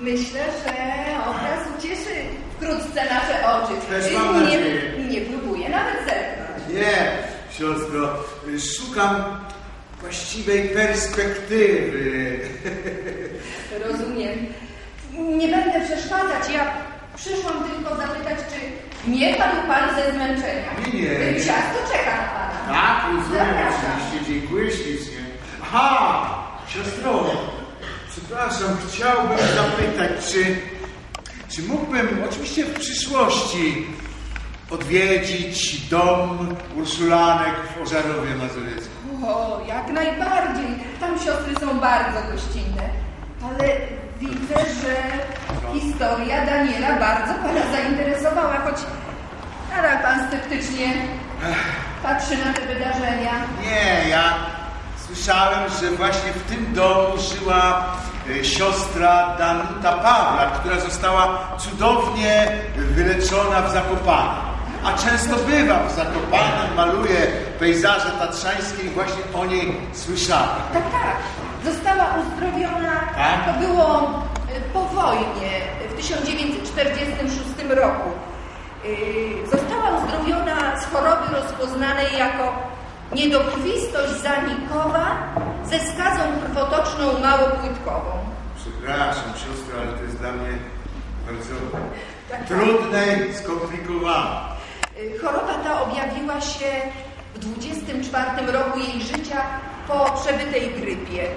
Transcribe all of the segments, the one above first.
Myślę, że obraz ucieszy wkrótce nasze oczy. Też mam nie, nie próbuję nawet zerknąć. Nie, siostro, szukam właściwej perspektywy. Rozumiem. Nie będę przeszkadzać. Ja przyszłam tylko zapytać, czy nie padł pan ze zmęczenia? Nie, nie. Ciasto czeka na pana. Tak, rozumiem, Zapraszam. oczywiście, dziękuję ślicznie. Aha, siostro, przepraszam, chciałbym zapytać, czy, czy mógłbym, oczywiście w przyszłości, odwiedzić dom Urszulanek w Ożarowie Mazowieckim? O, jak najbardziej. Tam siostry są bardzo gościnne. Ale widzę, że historia Daniela bardzo pana zainteresowała, choć nadal pan sceptycznie patrzy na te wydarzenia. Nie, ja słyszałem, że właśnie w tym domu żyła e, siostra Danuta Pawla, która została cudownie wyleczona w Zakopanem. A często bywa w Zakopanem, maluje pejzaże tatrzańskie i właśnie o niej słyszałem. Tak, tak. Została uzdrowiona. Tak? To było y, po wojnie w 1946 roku. Y, Została uzdrowiona z choroby rozpoznanej jako niedokrwistość zanikowa ze skazą krwotoczną małopłytkową. Przepraszam, siostro, ale to jest dla mnie bardzo Tak, trudne i skomplikowane. Y, Choroba ta objawiła się w 24 roku jej życia po przebytej grypie.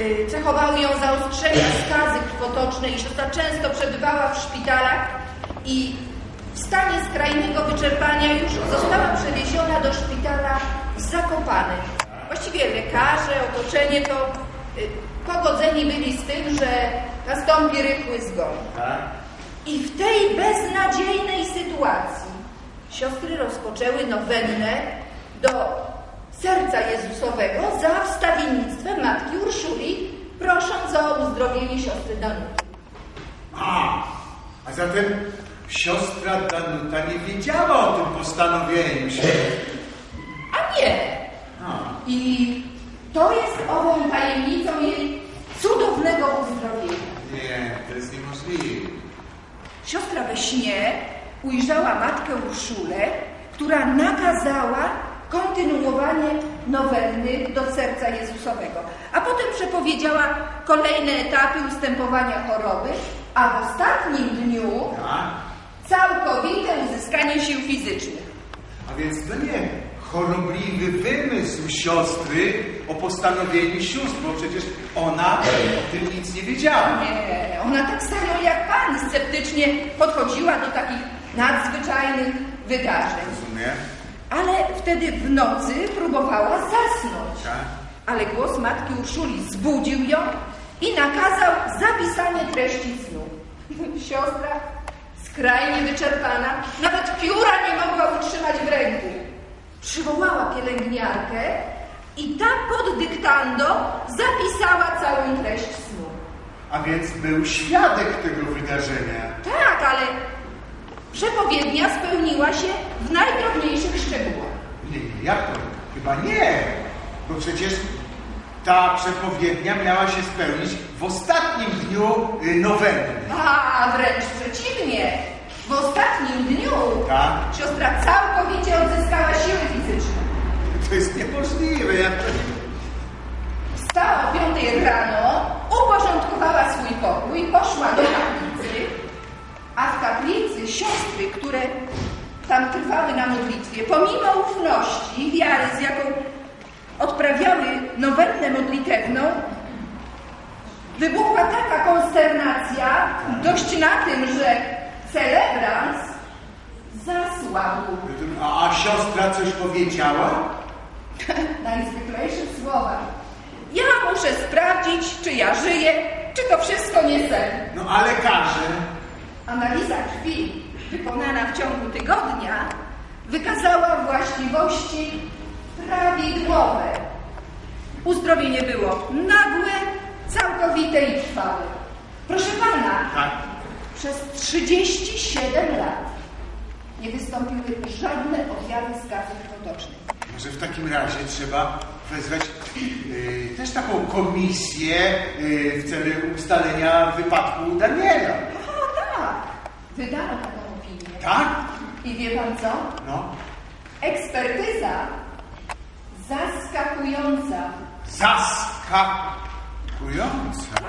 Y, Cechowały ją zaostrzenia skazy krwotocznej i siostra często przebywała w szpitalach i w stanie skrajnego wyczerpania już została przewieziona do szpitala w Zakopanem. Właściwie lekarze, otoczenie to y, pogodzeni byli z tym, że nastąpi rychły zgon. Tak? I w tej beznadziejnej sytuacji siostry rozpoczęły nowennę do serca Jezusowego za wstawiennictwem matki Urszuli, prosząc o uzdrowienie siostry Danuty. A, a zatem siostra Danuta nie wiedziała o tym postanowieniu się. A nie! I to jest ową tajemnicą jej cudownego uzdrowienia. nie, to jest niemożliwe. Siostra we śnie ujrzała matkę Urszulę, która nakazała kontynuowanie nowenny do serca Jezusowego, a potem przepowiedziała kolejne etapy ustępowania choroby, a w ostatnim dniu Tak? całkowite uzyskanie sił fizycznych. A więc to nie chorobliwy wymysł siostry o postanowieniu sióstr, bo przecież ona o tym nic nie wiedziała. Nie, ona tak samo jak pan sceptycznie podchodziła do takich nadzwyczajnych wydarzeń. Rozumiem? Ale wtedy w nocy próbowała zasnąć. Tak? Ale głos matki Urszuli zbudził ją i nakazał zapisanie treści snu. Siostra, skrajnie wyczerpana, nawet pióra nie mogła utrzymać w ręku. Przywołała pielęgniarkę i ta pod dyktando zapisała całą treść snu. A więc był świadek tego wydarzenia. Tak, ale przepowiednia spełniła się w najdrobniejszych szczegółach. Nie, nie, jak to? Chyba nie. Bo przecież ta przepowiednia miała się spełnić w ostatnim dniu y, nowenny. A wręcz przeciwnie. W ostatnim dniu Tak? siostra całkowicie odzyskała siły fizyczne. To jest niemożliwe. Jak to... Wstała o piątej rano, uporządkowała swój pokój, poszła do kaplicy, a w kaplicy siostry, które tam trwały na modlitwie, pomimo ufności i wiary, z jaką odprawiały nowennę modlitewną, wybuchła taka konsternacja, dość na tym, że celebrans zasłabł. A, a siostra coś powiedziała? Najzwyklejszych słowach. Ja muszę sprawdzić, czy ja żyję, czy to wszystko nie sen. No a lekarze? Analiza krwi wykonana w ciągu tygodnia wykazała właściwości prawidłowe. Uzdrowienie było nagłe, całkowite i trwałe. Proszę pana, Tak. Przez 37 lat nie wystąpiły żadne objawy skazy krwotocznej. Może w takim razie trzeba wezwać y, też taką komisję y, w celu ustalenia wypadku Daniela. O tak, wydano taką opinię. Tak? I wie pan co? No. Ekspertyza zaskakująca. Zaskakująca.